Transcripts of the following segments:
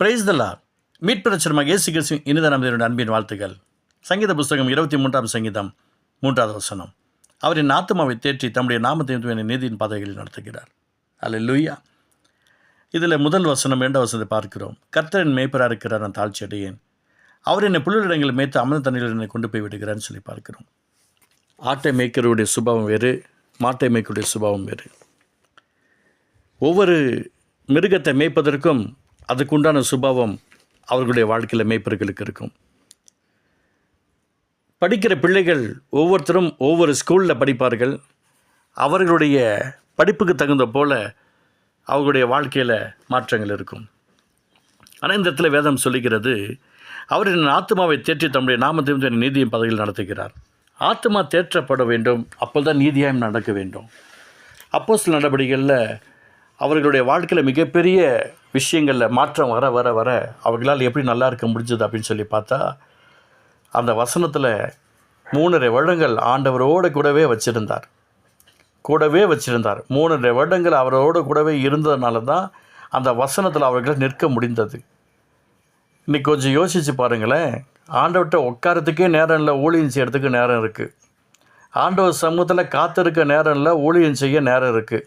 Price தல்லா மீட்பிரச்சரமாக இயேசு கிறிஸ்து இனித அன்பின் வாழ்த்துக்கள். சங்கீத புஸ்தகம் இருபத்தி மூன்றாம் சங்கீதம் மூன்றாவது வசனம். அவரின் ஆத்மாவை தேற்றி தம்முடைய நாமத்தை நீதியின் பாதைகளில் நடத்துகிறார். அல்ல லூயா இதில் முதல் வசனம் இரண்டாம் வசனத்தை பார்க்கிறோம். கர்த்தரின் மேய்ப்பராக இருக்கிறார் நான் தாழ்ச்சி அடையேன் அவர் என்னை புல்லிடங்களில் மேய்த்து அமிர்த தண்ணீரில் என்னை கொண்டு போய் விடுகிறான்னு சொல்லி பார்க்கிறோம். ஆட்டை மேய்க்கிறவருடைய சுபாவம் வேறு மாட்டை மேய்க்கருடைய சுபாவம் வேறு. ஒவ்வொரு மிருகத்தை மேய்ப்பதற்கும் அதுக்குண்டான சுபாவம் அவர்களுடைய வாழ்க்கையில் மேய்ப்பர்களுக்கு இருக்கும். படிக்கிற பிள்ளைகள் ஒவ்வொருத்தரும் ஒவ்வொரு ஸ்கூலில் படிப்பார்கள். அவர்களுடைய படிப்புக்கு தகுந்த போல் அவர்களுடைய வாழ்க்கையில் மாற்றங்கள் இருக்கும். ஆனால் இந்த இடத்துல வேதம் சொல்லுகிறது அவர் என் ஆத்மாவை தேற்றி தம்முடைய நாமத்தையும் என் நீதியும் பதவியில் நடத்துகிறார். ஆத்மா தேற்றப்பட வேண்டும் அப்போதான் நீதியாயம் நடக்க வேண்டும். அப்போ சில நடவடிக்கைகளில் அவர்களுடைய வாழ்க்கையில் மிகப்பெரிய விஷயங்களில் மாற்றம் வர வர வர அவர்களால் எப்படி நல்லா இருக்க முடிஞ்சது அப்படின்னு சொல்லி பார்த்தா அந்த வசனத்தில் மூணரை வருடங்கள் ஆண்டவரோடு கூடவே வச்சுருந்தார். கூடவே வச்சுருந்தார். மூணரை வருடங்கள் அவரோடு கூடவே இருந்ததுனால தான் அந்த வசனத்தில் அவர்களை நிற்க முடிந்தது. இன்னைக்கு கொஞ்சம் யோசித்து பாருங்களேன். ஆண்டவர்கிட்ட உட்காரத்துக்கே நேரம் இல்லை ஊழியம் செய்கிறதுக்கு நேரம் இருக்குது ஆண்டவர் சமூகத்தில் காத்திருக்க நேரம் இல்லை ஊழியம் செய்ய நேரம் இருக்குது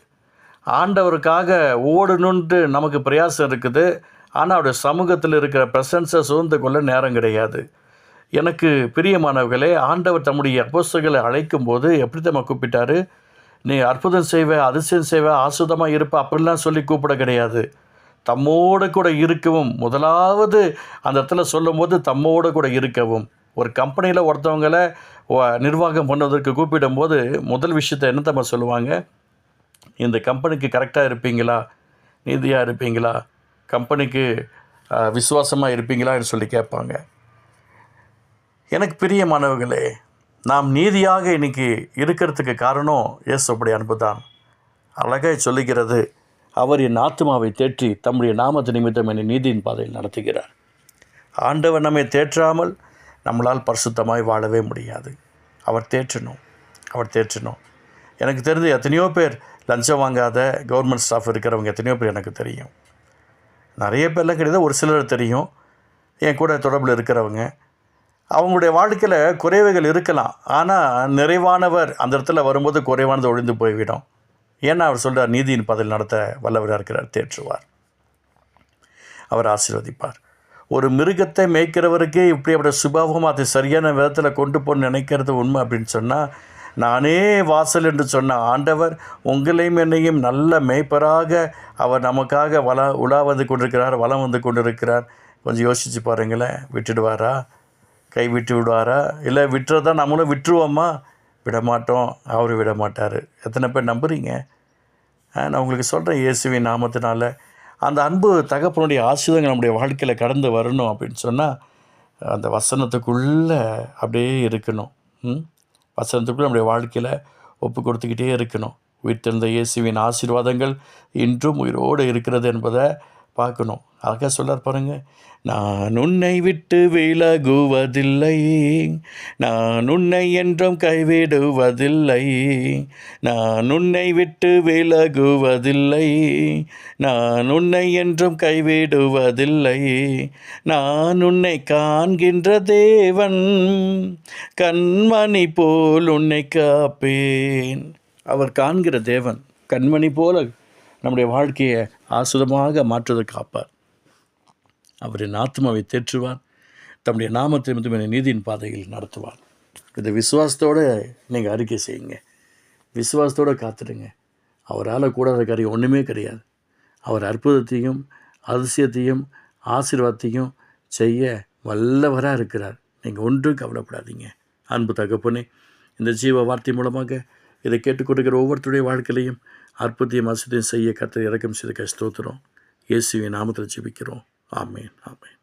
ஆண்டவருக்காக ஓடணுன்ட்டு நமக்கு பிரயாசம் இருக்குது. ஆனால் அவருடைய சமூகத்தில் இருக்கிற ப்ரெசன்ஸை சூழ்ந்து கொள்ள நேரம் கிடையாது. எனக்கு பிரியமானவர்களே ஆண்டவர் தம்முடைய அப்போஸ்தகளை அழைக்கும் போது எப்படி நம்ம கூப்பிட்டாரு? நீ அற்புதம் செய்வ அதிசயம் செய்வ ஆசுதமாக இருப்ப அப்படிலாம் சொல்லி கூப்பிட கிடையாது. தம்மோடு கூட இருக்கவும் முதலாவது அந்த இடத்துல சொல்லும்போது தம்மோடு கூட இருக்கவும். ஒரு கம்பெனியில் ஒருத்தவங்களை நிர்வாகம் பண்ணுவதற்கு கூப்பிடும்போது முதல் விஷயத்தை என்ன நம்ம சொல்லுவாங்க? இந்த கம்பெனிக்கு கரெக்டாக இருப்பீங்களா? நீதியாக இருப்பீங்களா? கம்பெனிக்கு விசுவாசமாக இருப்பீங்களான்னு சொல்லி கேட்பாங்க. எனக்கு பிரியமானவர்களே நாம் நீதியாக இன்றைக்கி இருக்கிறதுக்கு காரணம் இயேசுபடி அன்பு தான் அழகாய் சொல்லுகிறது அவர் என் ஆத்மாவை தேற்றி தம்முடைய நாமத்து நிமித்தம் என்னை நீதியின் பாதையில் நடத்துகிறார். ஆண்டவர் நம்மை தேற்றாமல் நம்மளால் பரிசுத்தமாய் வாழவே முடியாது. அவர் தேற்றணும் அவர் தேற்றணும் எனக்கு தெரிஞ்ச எத்தனையோ பேர் லஞ்சம் வாங்காத கவர்மெண்ட் ஸ்டாஃப் இருக்கிறவங்க எத்தனையோ பேர் எனக்கு தெரியும். நிறைய பேர்லாம் கிடையாது ஒரு சிலர் தெரியும். என் கூட தொடர்பில் இருக்கிறவங்க. அவங்களுடைய வாழ்க்கையில் குறைவுகள் இருக்கலாம். ஆனால் நிறைவானவர் அந்த இடத்துல வரும்போது குறைவானது ஒழிந்து போய்விடும். ஏன்னா அவர் சொல்கிறார் நீதியின் பதில் நடத்த வல்லவராக இருக்கிறார் தேற்றுவார். அவர் ஆசீர்வதிப்பார். ஒரு மிருகத்தை மேய்க்கிறவருக்கே இப்படி அவருடைய சுபாவம் அதை சரியான விதத்தில் கொண்டு போகணும்னு நினைக்கிறது உண்மை அப்படின்னு சொன்னால் நானே வாசல் என்று சொன்ன ஆண்டவர் உங்களையும் என்னையும் நல்ல மேய்ப்பராக அவர் நமக்காக வள உலா வந்து கொண்டிருக்கிறார் வளம் வந்து கொண்டிருக்கிறார். கொஞ்சம் யோசித்து பாருங்களேன் விட்டுடுவாரா? கை விட்டு விடுவாரா? இல்லை விட்டுறதா நம்மளும் விட்டுருவோமா? விடமாட்டோம். அவர் விட மாட்டார் எத்தனை பேர் நம்புறீங்க? நான் உங்களுக்கு சொல்கிறேன் இயேசுவின் நாமத்தினால. அந்த அன்பு தகப்பனுடைய ஆசீர்வாதங்கள் நம்முடைய வாழ்க்கையில் கடந்து வரணும் அப்படின்னு சொன்னால் அந்த வசனத்துக்குள்ளே அப்படியே இருக்கணும். வசனத்துக்குள் நம்முடைய வாழ்க்கையில் ஒப்பு கொடுத்துக்கிட்டே இருக்கணும். உயிர்த்தெழுந்த இயேசுவின் ஆசீர்வாதங்கள் இன்றும் உயிரோடு இருக்கிறது என்பதை பார்க்கணும். அழகாக சொல்லார் பாருங்க நான் உன்னை விட்டு விலகுவதில்லை. நான் உன்னை என்றும் கைவிடுவதில்லை. நான் உன்னை விட்டு விலகுவதில்லை. நான் உன்னை என்றும் கைவிடுவதில்லை. நான் உன்னை காண்கின்ற தேவன் கண்மணி போல் உன்னை காப்பேன். அவர் காண்கிற தேவன் கண்மணி போல நம்முடைய வாழ்க்கையை ஆசிரமாக மாற்றுவதற்கு காப்பார். அவரின் ஆத்மாவை தேற்றுவார். தம்முடைய நாமத்தை மட்டும் என்னை நீதியின் பாதையில் நடத்துவார். இந்த விசுவாசத்தோடு நீங்கள் அறிக்கை செய்யுங்க. விசுவாசத்தோடு காத்துடுங்க. அவரால் கூடாத காரியம் ஒன்றுமே கிடையாது. அவர் அற்புதத்தையும் அதிசயத்தையும் ஆசீர்வாதத்தையும் செய்ய வல்லவராக இருக்கிறார். நீங்கள் ஒன்றும் கவலைப்படாதீங்க. அன்பு தகப்பனே இந்த ஜீவ வார்த்தை மூலமாக இதை கேட்டுக்கொண்டிருக்கிற ஒவ்வொருத்தருடைய வாழ்க்கையிலையும் அற்புதத்தையும் அசுத்தையும் செய்ய கத்தை இறக்கம் செய்த கஷ்டோத்திரம் இயேசுவின் நாமத்தில் ஜெபிக்கிறோம். ஆமேன். ஆமேன்.